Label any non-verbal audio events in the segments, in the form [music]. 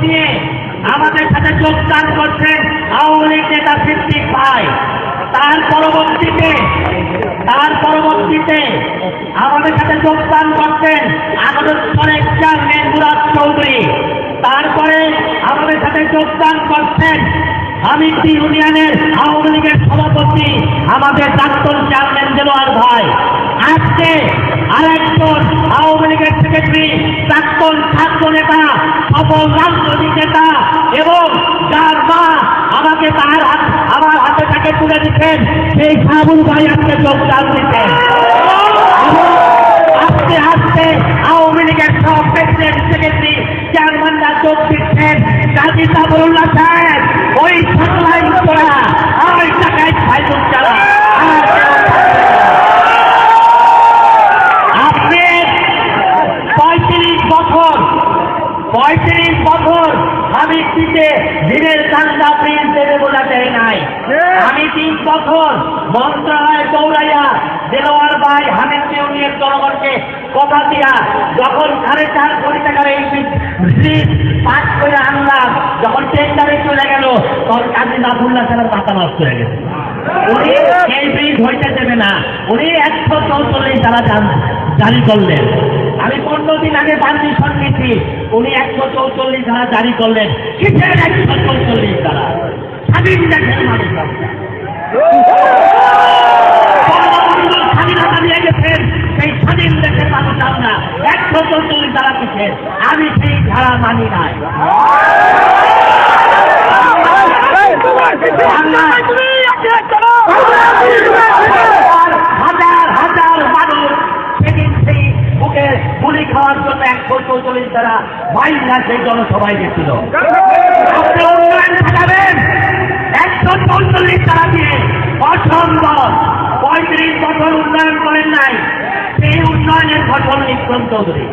দিয়ে আমাদের সাথে যোগদান করছেন আওয়ামী লীগ নেতা সিদ্দিক ভাই। তার পরবর্তীতে তার পরবর্তীতে আমাদের সাথে যোগদান করছেন আমাদের অনেক চার মুরাদ চৌধুরী। তারপরে আমাদের সাথে যোগদান করছেন আমিতি ইউনিয়নের আওয়ামী লীগের সভাপতি, আমাদের প্রাক্তন চেয়ারম্যান দেলোয়ার ভাই। আজকে আরেকজন আওয়ামী লীগের সেক্রেটারি, প্রাক্তন ছাত্র নেতা, সফল রাজনৈতিক নেতা, এবং যার মা আমাকে তার হাত, আমার হাতে তাকে তুলে দিচ্ছেন সেই সাবুল ভাই আজকে যোগদান দিচ্ছেন আস্তে আস্তে আওয়ামী লীগের সব প্রেসিডেন্ট সেক্রেটারি দিয়া যখন সাড়ে চার কোটি টাকার এই পাস করে আনলাম যখন টেন্ডারে চলে গেল তখন কাজী নাফুল্লাহ সাহেবের মাথা নষ্ট হয়ে গেছে। উনি এই ব্রিজ হইতে দেবে না। উনি একশো চৌচল্লিশ দ্বারা জারি করলেন। আমি পনেরো দিন আগে পারমিশন নিচ্ছি উনি একশো চৌচল্লিশ ধারা জারি করলেন। কিসের একশো চৌচল্লিশ ধারা স্বাধীন দেশের মানুষ স্বাধীনতা দিয়ে গেছেন। সেই স্বাধীন দেশের মানুষ আমরা একশো চৌচল্লিশ ধারা কিসের আমি সেই ধারা মানি নাই। হাজার হাজার মানুষ সেদিন সেই বুকে গুলি খাওয়ার জন্য একশো চৌচল্লিশ দ্বারা মাইলা সেই জনসভায় গেছিল। উন্নয়ন একশো চৌচল্লিশ দ্বারা দিয়ে অসম্ভব। পঁয়ত্রিশ বছর উন্নয়ন করেন নাই। সেই উন্নয়নের ফসল নিক্রম চৌধুরী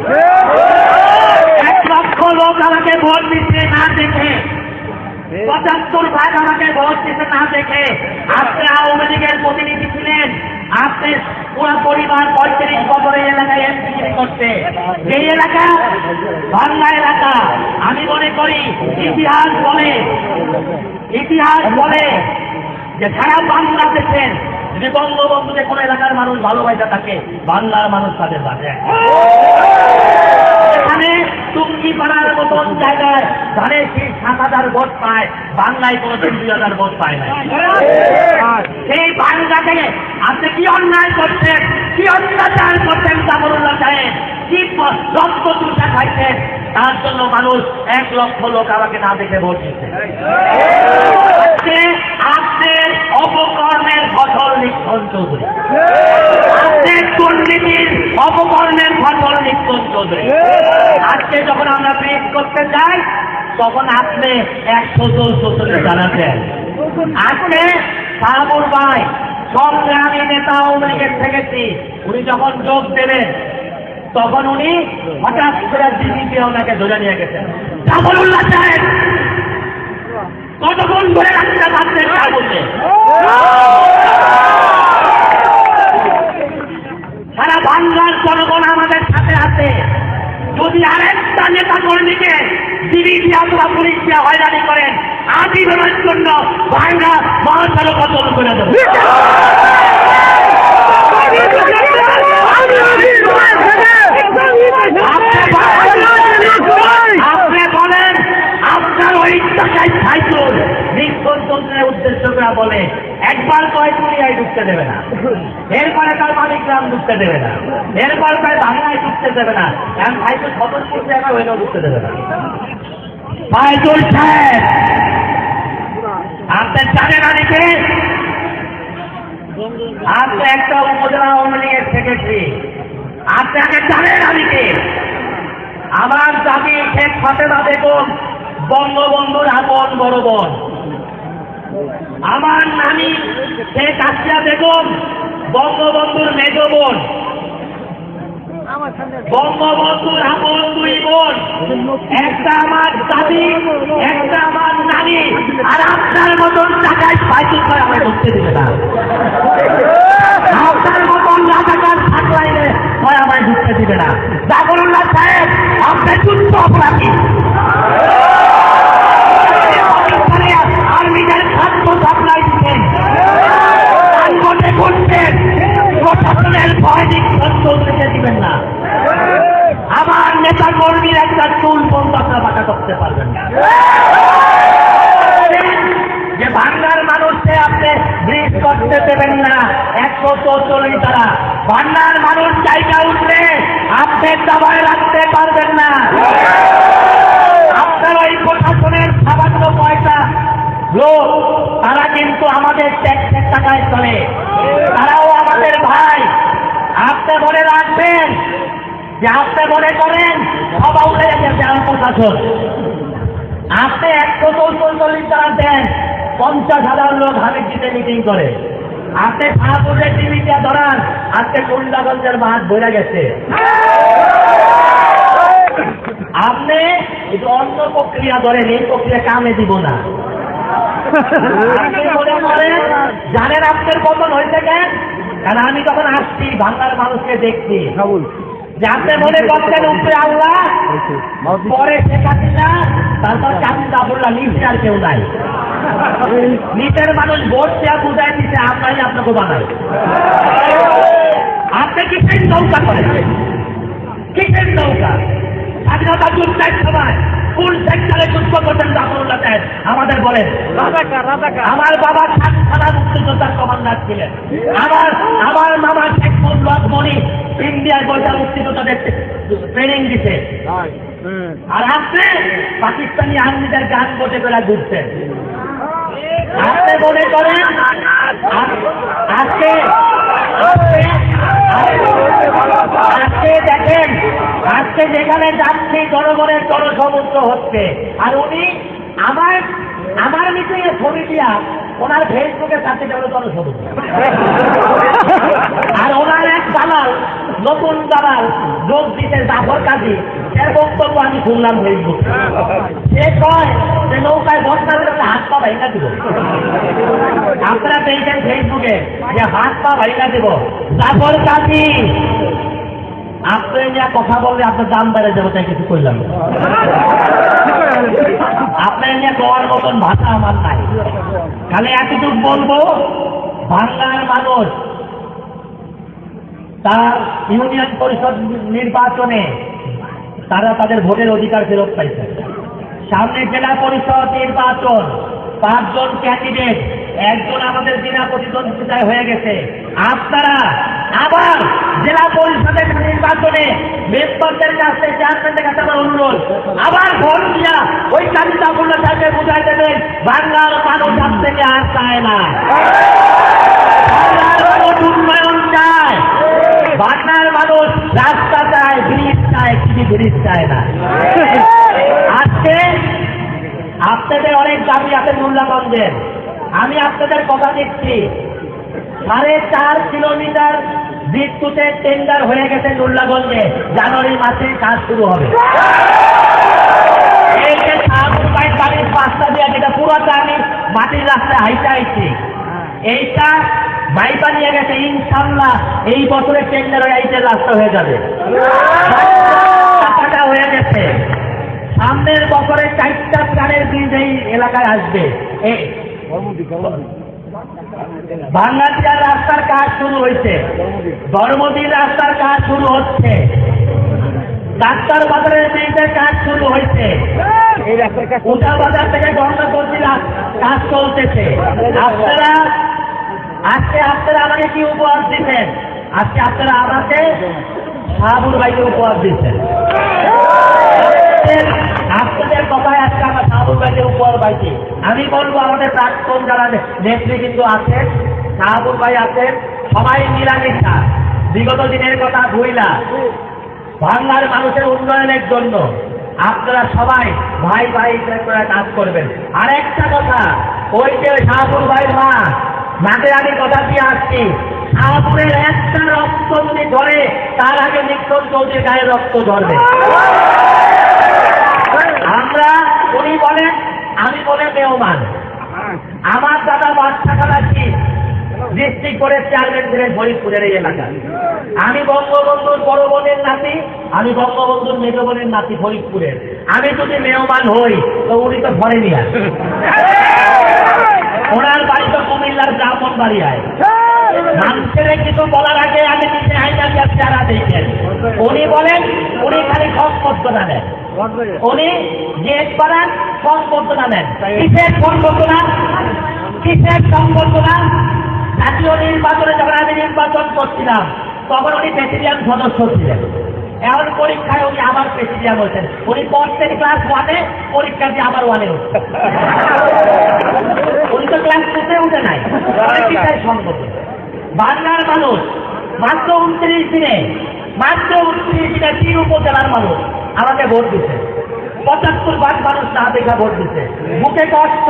এক লক্ষ লোক আমাকে ভোট দিচ্ছে না দেখে, পঁচাত্তর ভাগ আমাকে ভোট দিতে না দেখে আপনি আওয়ামী লীগের প্রতিনিধি ছিলেন। আপনি পুরো পরিবার পঁয়ত্রিশ এই এলাকায় এমপিগিরি করতে এই এলাকা বাংলা এলাকা। আমি মনে করি ইতিহাস বলে ইতিহাস বলে যে সারা বাংলাদেশের যদি বঙ্গবন্ধুকে কোন এলাকার মানুষ ভালোবাসা থাকে, বাংলার মানুষ তাদের বাজে এখানে টুঙ্গি পাড়ার মতন জায়গায় ধারে সেই সাত হাজার ভোট পায়, বাংলায় দুই হাজার ভোট পায় না। সেই আপনি কি অন্যায় করছেন? কি অত্যাচার করছেন জামরুল্লাহ কি রক্ত তুষা খাইছেন? তার জন্য মানুষ এক লক্ষ লোক আমাকে না দেখে ভোট দিচ্ছে আপনার অপকর্মের ফসল লিখন চৌধুরী। দুর্নীতির অপকর্মের ফসল লিখন চৌধুরী। আজকে যখন আমরা ব্রিজ করতে যাই তখন আপনি একশো চৌষট্টি জানাতেন। আজকে সাহাবুর ভাই সংগ্রামী নেতা আওয়ামী থেকেছি উনি যখন যোগ দেবেন, তখন উনি হঠাৎ করে দিদিকে ওনাকে ধরে নিয়ে গেছেন। কতক্ষণ ধরে রাখতে পারছেন তা বলতে সারা বাংলার জনগণ আমাদের সাথে আছে। যদি আরেকটা নেতা কর্মীকে দিদি দিয়ে আপনারা পুলিশ দিয়ে হয়রানি করেন আজীবনের জন্য বাংলা মহাসড়ক অচল করে দেবো। বলে, একবার কয় দুনিয়ায় ঢুকতে দেবে না। এরপরে তার মালিকরাম ঢুকতে দেবে না। এরপর কয় বাংলায় ঢুকতে দেবে না। এখন সাইকেল সতর্কপুর জায়গা হইলেও ঢুকতে দেবে না। আমার দাবি শেখ ফাতেমা বেগম, বঙ্গবন্ধুর আপন বড় বোন। আমার নানি শেখ আসিয়া বেগম, বঙ্গবন্ধুর মেজ বোন। বঙ্গবন্ধুর আপন দুই বোন। একটা আমার দাদি, একটা আমার নানি। আর আপনার মতন টাকায় পাইতে করে আমার ঢুকতে দেবে না। আপনার মতন রাজাকার থাকলাইলে হয় আমায় ঢুকতে দিবে না। জাগরুল্লাহ সাহেব, আপনি তুচ্ছ অপরাধী। সৈনিক চুল রেখে দিবেন না। আমার নেতা কর্মীর একটা চুল পর্যন্ত আপনার বাঁকা করতে পারবেন না। যে ভান্ডার মানুষকে আপনি ব্রিজ করতে দেবেন না, একশো চৌচল্লিশ তারা ভান্ডার মানুষ জায়গা উঠলে আপনি দাবায় রাখতে পারবেন না। আপনারা এই প্রশাসনের সামান্য পয়সা লোক, তারা কিন্তু আমাদের ট্যাক্সের টাকায় চলে। তারাও আমাদের ভাই। আপনি মনে রাখবেন। যে আপনি মনে করেন সব উঠে গেছে আমার প্রশাসন আপনি একশো চৌচল্লিশ টাকা দেন, পঞ্চাশ হাজার লোক হামিদিতে মিটিং করে। আপনি শাহপুরের টিভিটা ধরান আজকে কুন্ডাগঞ্জের মাঠ বইরা গেছে। আপনি একটু অন্য প্রক্রিয়া ধরেন, এই প্রক্রিয়া কামে দিব না। মনে করেন, জানেন আপনার পতন হয়েছে কেন? কারণ আমি তখন আসছি বাংলার মানুষকে দেখছি। যে আপনি মনে করছেন উপরে আল্লাহ পরে শেখ হাসিনা তারপর নিচে আর কেউ নাই। নিচের মানুষ ভোট দেওয়া বুঝাই দিতে আমরাই আপনাকে বানাই। আপনি কিসের নৌকা করেন? কিসের নৌকা? স্বাধীনতা যুদ্ধের সময় কোন সেক্টরে যুদ্ধ করতেন জাফরুল্লাহ আমাদের বলেন আমার বাবা থানা মুক্তিযোদ্ধার কমান্ডার ছিলেন। আমার আমার মামা শেখ মুল্লাহ মনি ইন্ডিয়ায় বৈঠা মুক্তিযোদ্ধাদের ট্রেনিং দিছে আর আপনি পাকিস্তানি আর্মিদের গান বসে বেলা ঘুরছেন। আপনি মনে করেন আজকে আজকে- দেখেন আজকে যেখানে যাচ্ছি জনগণের জনসমুদ্র হচ্ছে। আর উনি আমার আমার মিটিংয়ে ছবি দিয়া ওনার ফেসবুকে জনসমুদ্র আর ওনার এক দালাল, নতুন দালাল, যোগ দিতে জাফর কাজী, এর বক্তব্য আমি শুনলাম ফেসবুক। সে কয় যে নৌকায় বসতে হলে হাত পা ভাইকা দিব। আপনারা পেয়েছেন ফেসবুকে যে হাত পা ভাইকা দিব। জাফর কাজী, আপনি কথা বললে আপনার দাম বেড়ে যাবে, তাই কিছু করলাম। আপনার নিয়ে কোয়ার মতন ভাষা আমার নাই। খালি এতটুকু বলব, বাংলার মানুষ তার ইউনিয়ন পরিষদ নির্বাচনে তারা তাদের ভোটের অধিকার ফেরত পাইছে। সামনে জেলা পরিষদ নির্বাচন, পাঁচজন ক্যান্ডিডেট একজন আমাদের বিনা প্রতিদ্বন্দ্বিতায় হয়ে গেছে। আপনারা আবার জেলা পরিষদের নির্বাচনে মেম্বারদের কাছে, চেয়ারম্যানদের কাছে আমার অনুরোধ। আবার ভোট দিয়া ওই কালিদাপূর্ণ সাহেবকে বুঝাই দেবেন, বাংলার মানুষ আজ থেকে আর চায় না। বাংলার মানুষ উন্নয়ন চায়। বাংলার মানুষ রাস্তা চায়, ব্রিজ চায় কিছু ব্রিজ চায় না। আজকে আপনাদের অনেক দাবি আছে মোল্লাগঞ্জের আমি আপনাদের কথা দিচ্ছি। সাড়ে চার কিলোমিটার বিদ্যুতের টেন্ডার হয়ে গেছে নুল্লাগঞ্জে। জানুয়ারি মাসে কাজ শুরু হবে। পাঁচটা দিয়ে যেটা পুরোটা আমি মাটির রাস্তায় হাইটা আইছি এইটা বাইপা নিয়ে গেছে, ইনশাল্লাহ এই বছরে টেন্ডার হয়ে এইটার রাস্তা হয়ে যাবে। টাকাটা হয়ে গেছে। সামনের বছরে চারটা প্রাণের ব্রিজ এই এলাকায় আসবে। বাংলাদেশের রাস্তার কাজ শুরু হয়েছে। ধর্মদিন রাস্তার কাজ শুরু হচ্ছে। ডাক্তার বাজারের ব্রিজের কাজ শুরু হয়েছে। উঠা বাজার থেকে গঙ্গা করছিলা কাজ চলতেছে। আপনারা আজকে আপনারা আমাকে কি উপহার দিচ্ছেন? আজকে আপনারা আমাকে শাহাবুর ভাইকে উপহার দিচ্ছেন আপনাদের- আপনাদের কথায় আজকে আমার শাহাবুর পাইছি আমি বলব, আমাদের প্রাক্তন যারা নে- নেতৃবৃন্দ আছেন শাহাবুর ভাই আছেন সবাই মিলামিশা। বিগত দিনের কথা ভুইলা। বাংলার মানুষের উন্নয়নের জন্য আপনারা সবাই ভাই ভাই করে কাজ করবেন। আর একটা কথা, ওই যে শাহপুর ভাইয়ের মা মাকে আমি কথা দিয়ে আসছি। শাহপুরের একটা রক্ত যদি ধরে, তার আগে নিক্ষণ চৌধুরী গায়ে রক্ত ধরবে। আমরা, উনি বলেন আমি বলে মেহমান আমার দাদা বাচ্চা খালাচ্ছি ডিস্ট্রিক্ট করে চেয়ারম্যান ছিলেন ফরিদপুরের এই এলাকা আমি বঙ্গবন্ধুর বড় বোনের নাতি, আমি বঙ্গবন্ধুর মেজ বোনের নাতি ফরিদপুরের। আমি যদি মেহমান হই, তো উনি তো ঘরে নিয়ে ওনার বাড়ি তো কুমিল্লার ব্রাহ্মণ বাড়ি আয় মানুষের কিছু বলার আগে আমি নিজে আইনা চেহারা দেখেন উনি বলেন, উনি খালি খপ করতে না উনি জিজ্ঞেস করেন সংবর্ধনা নেন কিসের সংবর্ধনা কিসের সংবর্ধনা জাতীয় নির্বাচনে যখন আমি নির্বাচন করছিলাম তখন উনি প্রেসিডিয়াম সদস্য ছিলেন। এখন পরীক্ষায় উনি আবার প্রেসিডিয়াম হয়েছেন। উনি পড়তেন ক্লাস ওয়ানে পরীক্ষা দিয়ে আবার ওয়ানে উনি তো ক্লাস টুতে উঠে নাই। কিসের সংবর্ধনা বাংলার মানুষ মাত্র উনত্রিশ দিনে মাত্র উনত্রিশ দিনে তিন উপজেলার মানুষ। আমাকে ভোট দিচ্ছে পঁচাত্তর ভাগ মানুষ না দেখা ভোট দিচ্ছে বুকে কষ্ট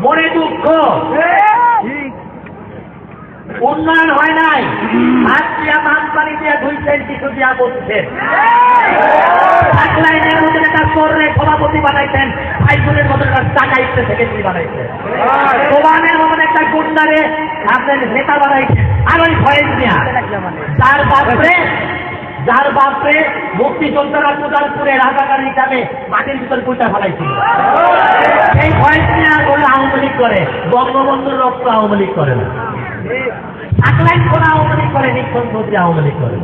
মনে দুঃখ। উন্নয়ন হয় নাই। হাত দিয়া মান পানি দিয়ে দুই সেন্টি দিয়া বলছেন লাইনের মধ্যে একটা চোরে সভাপতি বানাইছেন ভাইগুনের মতো একটা টাকাইতে সেক্রেটারি বানাইছেন সোবানের মতন একটা গুন্ডারে আপনার নেতা বানাইছেন আর ওই ভয়েস নেয়া যার বাপরে যার বাপরে মুক্তিযোদ্ধারা কোদালপুরে রাজাকার হিসাবে মাটির ভিতর কুইটা ফেলাইছিল। এই ভয়েস নেওয়া করলে আওয়ামী লীগ করে, বঙ্গবন্ধুর রক্ত আওয়ামী লীগ করে না। সাকলাইন কোন আওয়ামী লীগ করে নিক্ষণ মন্ত্রী আওয়ামী লীগ করে।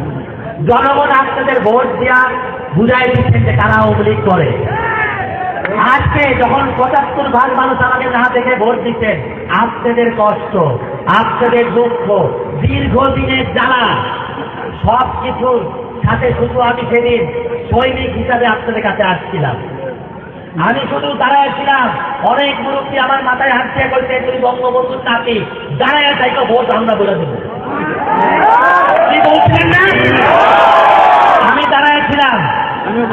জনগণ আপনাদের ভোট দিয়া বুঝাই দিচ্ছেন যে কারা আওয়ামী লীগ করে। আজকে যখন পঁচাত্তর ভাগ মানুষ আমাকে না দেখে ভোট দিচ্ছেন, আপনাদের কষ্ট, আপনাদের দুঃখ, দীর্ঘদিনের জ্বালা সব কিছুর সাথে শুধু আমি সেদিন সৈনিক হিসাবে আপনাদের কাছে আসছিলাম। আমি শুধু দাঁড়াইছিলাম অনেক মুরব্বী আমার মাথায় হাত দিয়ে বলছে, তুমি বঙ্গবন্ধুর নাতি দাঁড়ায় তাইকে ভোট আমরা বলে দেবো। না? আমি দাঁড়াইছিলাম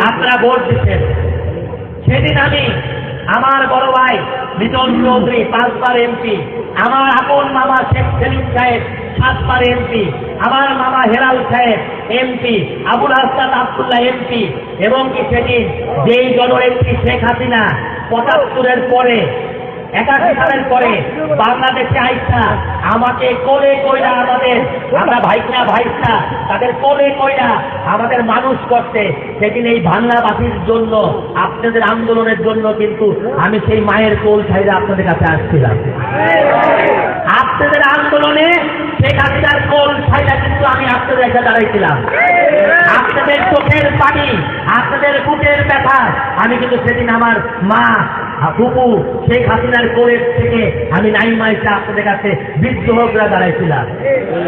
আপনারা ভোট দিচ্ছেন। সেদিন আমি আমার বড় ভাই মিটন চৌধুরী, পাঁচবার এমপি, আমার আপন মামা শেখ সেলিম সাহেব, সাতবার এমপি আমার মামা হেলাল সাহেব এমপি আবুল হাসান আবদুল্লাহ এমপি এবং কি সেদিন যেই জননেত্রী শেখ হাসিনা, পঁচাত্তরের পরে, একাশি সালের পরে বাংলাদেশে আইসা আমাকে কোলে কইরা আমাদের, আমরা ভাইসা ভাইসা, তাদের কোলে কইরা আমাদের মানুষ করতে সেদিন এই বাংলাবাসীর জন্য, আপনাদের আন্দোলনের জন্য কিন্তু আমি সেই মায়ের কোল ছাইরা আপনাদের কাছে আসছিলাম। আপনাদের আন্দোলনে শেখ হাসিনার কোল ছাইরা কিন্তু আমি আপনাদের এসে দাঁড়াইছিলাম। আপনাদের চোখের পানি, আপনাদের বুকের ব্যথা, আমি কিন্তু সেদিন আমার মা, ফুপু শেখ হাসিনার কোলের থেকে আমি নাই মাইসে আপনাদের কাছে বৃদ্ধ হোকরা দাঁড়াইছিলাম।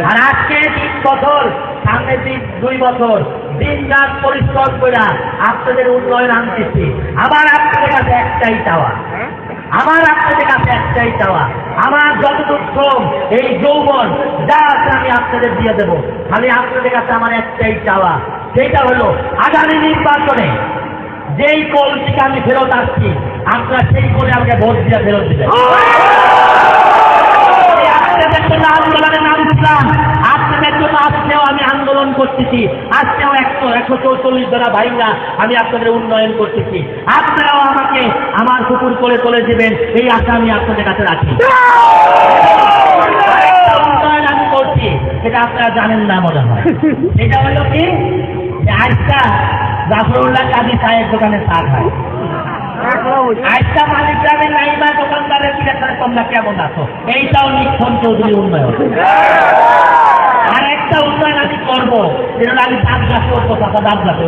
আর আজকে তিন বছর, সামনে দিন দুই বছর দিন রাত পরিশ্রম করে আপনাদের উন্নয়ন আনতেছি। আবার আপনাদের কাছে একটাই চাওয়া। আমার আপনাদের কাছে একটাই চাওয়া। আমার যতটুকু শ্রম এই যৌবন যা আছে আমি আপনাদের দিয়ে দেবো। খালি আপনাদের কাছে আমার একটাই চাওয়া। সেটা হলো আগামী নির্বাচনে যেই কোল থেকে আমি ফেরত আসছি আপনারা সেই কোলে আমাকে ভোট দিয়ে ফেরত দিবেন। আপনাদের আন্দোলনে নাম দিলাম। আপনাদের জন্য আজকেও আমি আন্দোলন করতেছি। আজকেও একশো একশো চৌচল্লিশ জনা ভাইরা আমি আপনাদের উন্নয়ন করতেছি। আপনারাও আমাকে আমার কুকুর করে তুলে দেবেন, এই আশা আমি আপনাদের কাছে রাখি। উন্নয়ন আমি করছি, সেটা আপনারা জানেন না মনে হয়। সেটা হলো কি? আজকা জাফরুল্লাহ কাজী সাহেব দোকানে খায়। আজকা মালিক কেমন এইটাও নিক্ষণ চৌধুরী উন্নয়ন আর একটা উন্নয়ন আমি করব আমি দাঁত গাছে উঠবো তথা দাঁত গাছে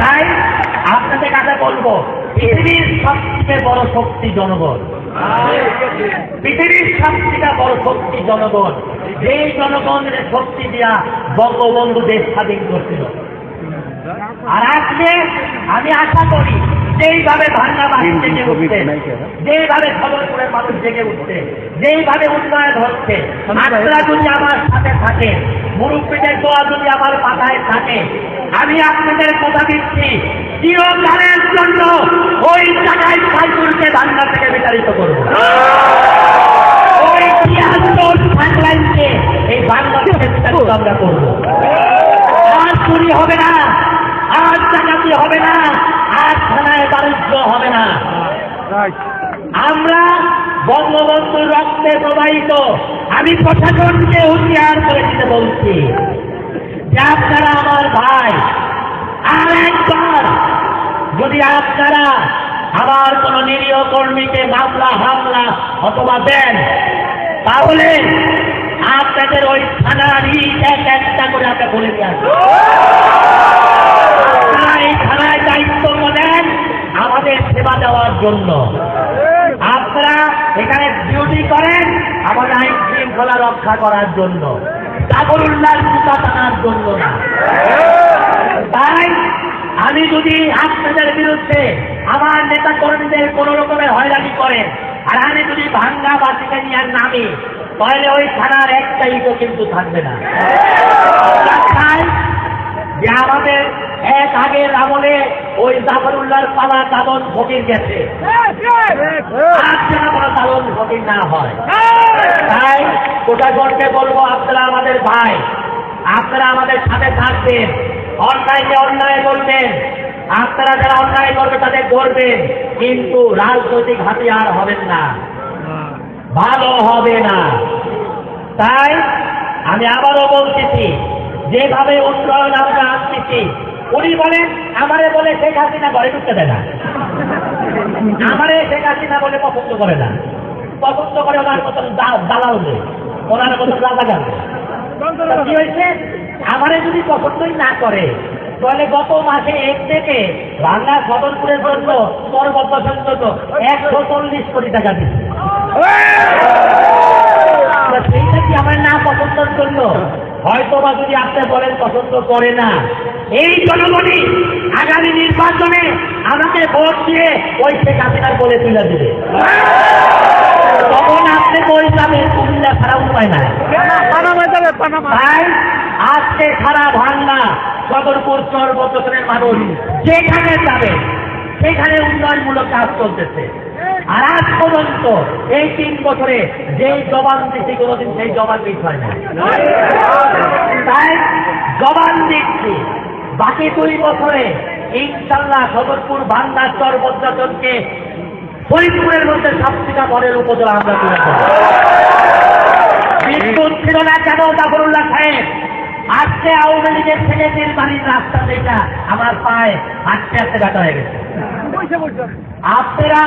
তাই আপনাদের কাছে বলব? পৃথিবীর সবচেয়ে বড় শক্তি জনগণ। পৃথিবীর সবচেয়ে বড় শক্তি জনগণ। যেই জনগণের শক্তি দিয়া বঙ্গবন্ধু দেশ স্বাধীন করছিল। আর আজকে আমি আশা করি যেইভাবে ভান্ডাবাসী জেগে উঠছে যেইভাবে খবরপুরের মানুষ জেগে উঠছে যেইভাবে উন্নয়ন হচ্ছে আপনারা যদি আমার সাথে থাকেন মুরব্বীদের দোয়া যদি আমার মাথায় থাকে আমি আপনাদের কথা দিচ্ছি। চিরকালের জন্য ওই জায়গায় সাইকুলকে ভান্ডা থেকে বিতাড়িত করব। ওই তিয়াত্তর সাইলাইনকে এই বাংলাদেশে বিতাড়িত আমরা করব। আর চুরি হবে না আর চাকাতি হবে না আর থানায় বাণিজ্য হবে না। আমরা বঙ্গবন্ধুর রক্তে প্রবাহিত। আমি প্রশাসনকে হুঁশিয়ার করে দিতে বলছি। যে আপনারা আমার ভাই, আর একবার যদি আপনারা আমার কোন নিরীহ কর্মীকে মামলা, হামলা অথবা দেন, তাহলে আপনাদের ওই ইট এক একটা করে আমরা বলে দিয়ে আপনারা এই থানায় দায়িত্ব নেন আমাদের সেবা দেওয়ার জন্য। করেন আমাদের আইন শৃঙ্খলা রক্ষা করার জন্য। জাগরুল্লাহ জুতা টানার জন্য না। তাই আমি যদি আপনাদের বিরুদ্ধে আমার নেতা কর্মীদের কোন রকমের হয়রানি করেন, আর আমি যদি ভাঙ্গা বাসিকে নিয়ে নামি, তাহলে ওই থানার একটা ইটো কিন্তু থাকবে না। আমরা যে আমাদের এক আগের আমলে ওই জাফরুল্লাহর পালা দাদন ফকির গেছে। কোনো দাদন ফকির না হয়। তাই প্রশাসনকে বলব, আপনারা আমাদের ভাই, আপনারা আমাদের সাথে থাকবেন, অন্যায়কে অন্যায় বলবেন, আপনারা যারা অন্যায় করবে তাদের করবেন কিন্তু রাজনৈতিক হাতিয়ার হবেন না। ভালো হবে না। তাই আমি আবারও বলতেছি, যেভাবে উন্নয়ন আমরা আসতেছি উনি বলেন আমারে বলে শেখ হাসিনা ঘরে ঢুকতে দেয় না। আমারে শেখ হাসিনা বলে পছন্দ করে না। পছন্দ করে ওনার মতন দালাল নেই ওনার মতন রাজা কি হয়েছে? আমারে যদি পছন্দই না করে, তাহলে গত মাসে এক থেকে বাংলা সদরপুরের জন্য পর্বত পর্যন্ত একশো চল্লিশ কোটি টাকা দিচ্ছে সেইটা কি আমার না পছন্দের জন্য? হয়তো বা যদি আপনি বলেন পছন্দ করে না এই জনগণই আগামী নির্বাচনে আমাকে ভোট দিয়ে ওই শেখ হাসিনার বলে তুলে দিবে। তখন আপনি বই যাবেন কুমিল্লা ছাড়া উপায় নাই। তাই আজকে সারা ভাঙ্গা সদরপুর চরবতনের মানুষ যেখানে যাবে, সেখানে উন্নয়নমূলক কাজ চলতেছে। আর আজ পর্যন্ত এই তিন বছরে যেই জবান দিচ্ছি, কোনোদিন সেই জবান মিস হয় না। তাই জবান দিচ্ছি। বাকি দুই বছরে ইনশাল্লাহ সদরপুর ভাঙ্গা চরবদ্রাচনকে ফরিদপুরের মধ্যে সাতটিকা পরের উপজেলা আমরা তুলে বিদ্যুৎ ছিল না কেন, জাফরুল্লাহ সাহেব? আজকে আওয়ামী লীগের ছেলেদের বাড়ির রাস্তা যেটা আমার পায়ে হাঁটতে হাঁটতে ব্যথা হয়ে গেছে। আপনারা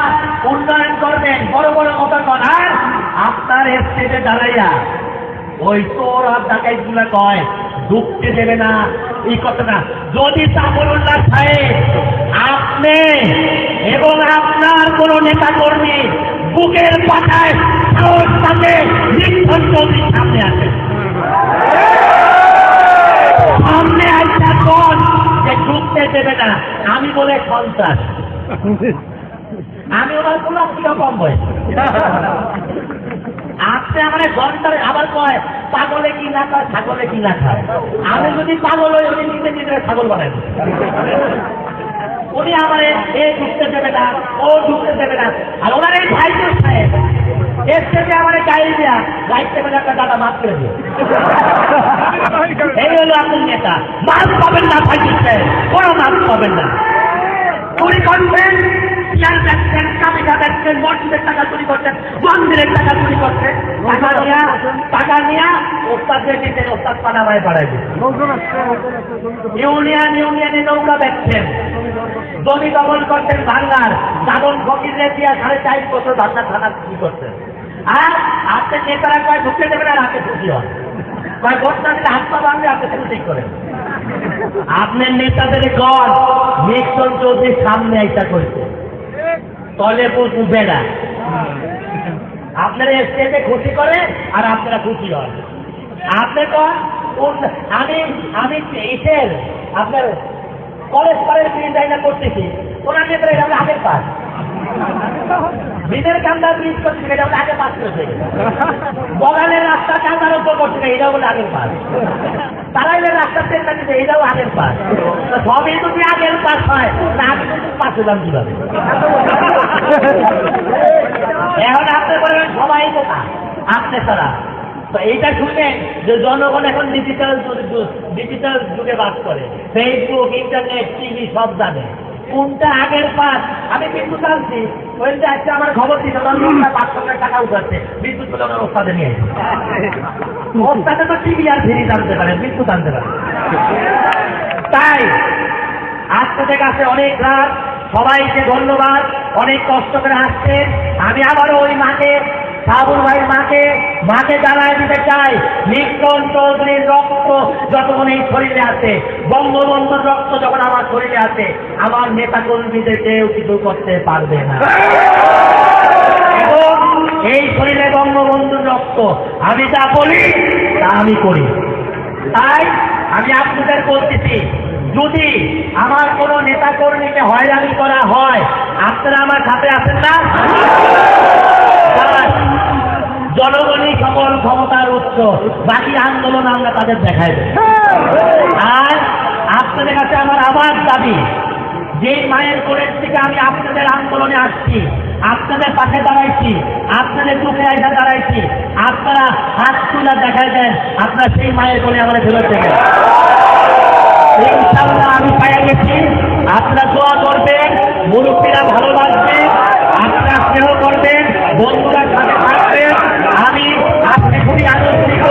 উন্নয়ন করবেন, বড় বড় কথা আর আপনার স্টেজে দাঁড়াইয়া ওই তোর আর ডাকাই কয় ঢুকতে দেবে না এই কথা না যদি জাফরুল্লাহ সাহেব আপনি এবং আপনার কোন নেতা কর্মী বুকের পাতায় সাহস চৌধুরীর সামনে সামনে দল যে ঢুকতে দেবে না। আমি বলে সন্ত্রাস। আমি ওনার কোনো অসুবিধা কম বয়স। আপনি আমার সন্তান আবার কয় পাগলে কি না খায়, ছাগলে কি না খায়? আমি যদি পাগল হই, উনি নিজে নিজে ছাগল বানাই উনি আমার এ ঢুকতে দেবে না, ও ঢুকতে দেবে না। আর ওনার এই ভাইদের সাহেব এর থেকে আমার গাড়ি দেওয়া লাইট টেবিল একটা দাদা মাফ করে দিও। এই হলো আপনার নেতা। মাছ পাবেন না ভাই সাহেব কোনো মাছ পাবেন না। চুরি করছেন চেয়ার দেখছেন কামিকা দেখছেন মসজিদের টাকা চুরি করছেন মন্দিরের টাকা চুরি করছেন। টাকা নিয়া টাকা নিয়া দিতেন ওস্তাদ পানামায় পাড়ায় ইউনিয়ন ইউনিয়নে নৌকা দেখছেন জমি দখল করছেন ভাঙ্গার। দাদন ফকিরে দিয়া সাড়ে চার বছর ভাঙ্গা থানা কি করছেন। আর আপনি নেতারা কয় ঢুকতে দেবেন আর আপনি খুশি হন। কয় ভোটটা দিলে হাত পা ভাঙবে আপনি ঠিক করেন। [laughs] আপনার নেতাদের গড় মিক্সন চৌধুরী সামনে একটা করছে। তলে বুঝবে না আপনারা স্টেজে খুশি করে আর আপনারা খুশি হন। আপনি তো আমি আমি ইসের আপনার কলেজ পাড়ের ডিজাইনার করতেছি। ওনার নেতারা এটা হলো আগের পাস বিদের কান্দা ব্রিজ করছে এটা হলো আগে পাস করেছে বগানের রাস্তা কান্দার উপর করছে এটা হলো আগের পাস তারাইলের রাস্তা চেষ্টা দিচ্ছে এটাও আগের তো সবই যদি আগের পাস হয় না আমি কিন্তু পাস হলাম কীভাবে? এখন আপনি বলবেন, সবাই বোকা আপনি ছাড়া। তো এইটা শুনেন যে জনগণ এখন ডিজিটাল ডিজিটাল যুগে বাস করে। ফেসবুক ইন্টারনেট টিভি সব জানে। কোনটা আগের পাস? আমি কিন্তু জানছি ওই যে আজকে আমার খবর দিল পাঁচ হাজার টাকা উঠাচ্ছে। বিদ্যুৎ ওস্তাদে নিয়ে ওস্তাদে তো টিভি আর ফিরি জানতে পারে বিদ্যুৎ জানতে পারে। তাই আপনাদের কাছে অনেক রাত সবাইকে ধন্যবাদ অনেক কষ্ট করে আসছে। আমি আবারও ওই মাঠে সাবুর ভাই মাকে মাকে জানায় দিতে চাই। লিঙ্কন চৌধুরীর রক্ত যতক্ষণ এই শরীরে আছে বঙ্গবন্ধুর রক্ত যখন আমার শরীরে আছে আমার নেতা কর্মীদের কেউ কিছু করতে পারবে না। এই শরীরে বঙ্গবন্ধুর রক্ত। আমি যা বলি, তা আমি করি। তাই আমি আপনাদের বলতেছি, যদি আমার কোন নেতা কর্মীকে হয়রানি করা হয়, আপনারা আমার সাথে আছেন না? জনগণই সকল ক্ষমতার উৎস। বাকি আন্দোলন আমরা তাদের দেখাই আর আপনাদের কাছে আমার আবার দাবি যে মায়ের কোলের থেকে আমি আপনাদের আন্দোলনে আসছি আপনাদের পাশে দাঁড়াইছি, আপনাদের চোখে আইসা দাঁড়াইছি, আপনারা হাত তুলে দেখাই দেন, আপনারা সেই মায়ের কোলে আমরা ফেরত দেবেন আমি পাইয়া গেছি, আপনারা দোয়া করবেন, মুরব্বীরা লাগবে আপনারা স্নেহ করবেন, বন্ধুরা সাথে থাকবেন। আমি আপনি খুবই আনন্দিত।